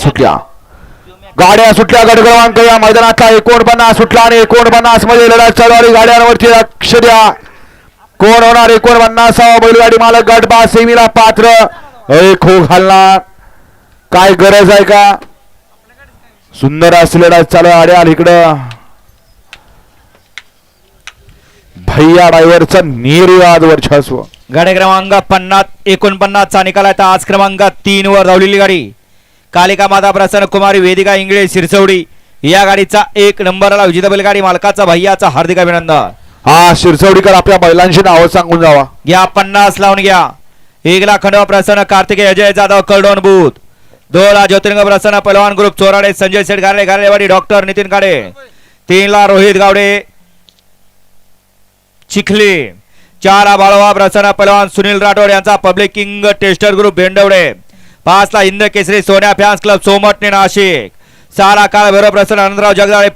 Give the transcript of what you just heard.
सुटल्या. गाड्या सुटल्या गट क्रमांक या मैदानातला एकोणपन्नास सुटला आणि एकोणपन्नासमध्ये लढत चालू आणि गाड्यांवरती लक्ष द्या. कोण होणार एकोणपन्नासावा बैलगाडी मालक? गट बा सेमीला पात्र. खो घालणार. काय गरज आहे का? सुंदर असं लढत चालू आहे अड्याल इकडं. भैया ड्रायव्हरचा निर्वाद वर्चस्व. गाडी क्रमांक पन्नास एकोणपन्नासचा निकाल आहे. आज क्रमांक तीन वर धावलेली गाडी. कालिका माता प्रसन्न कुमारी वेदिका इंगळे शिरसवडी. या गाडीचा एक नंबरला विजेता बैलगाडी मालकाचा भैयाचा हार्दिक अभिनंदन. हा शिरसवडीकर आपल्या बैलांची नावं सांगून जावा. घ्या पन्नास लावून घ्या. एक लाख खंडवा प्रसन्न कार्तिकेय अजय जाधव कलडोन बूथ. दोन लाख ज्योतिर्लिंग प्रसन्न पहलवान ग्रुप चोराडे संजय शेठ गारडे गारडेवाडी डॉक्टर नितीन काडे तीन ला रोहित गावडे चिखली. चार बाळवा प्रसन्न पहलवान सुनील राठोड यांचा public king tester group Bhendwade. पाचला हिंद केसरी सोन्या फॅन्स क्लब सोमटणे नाशिक. सहा काळ भैरव प्रसन्न आनंदराव जगदाळे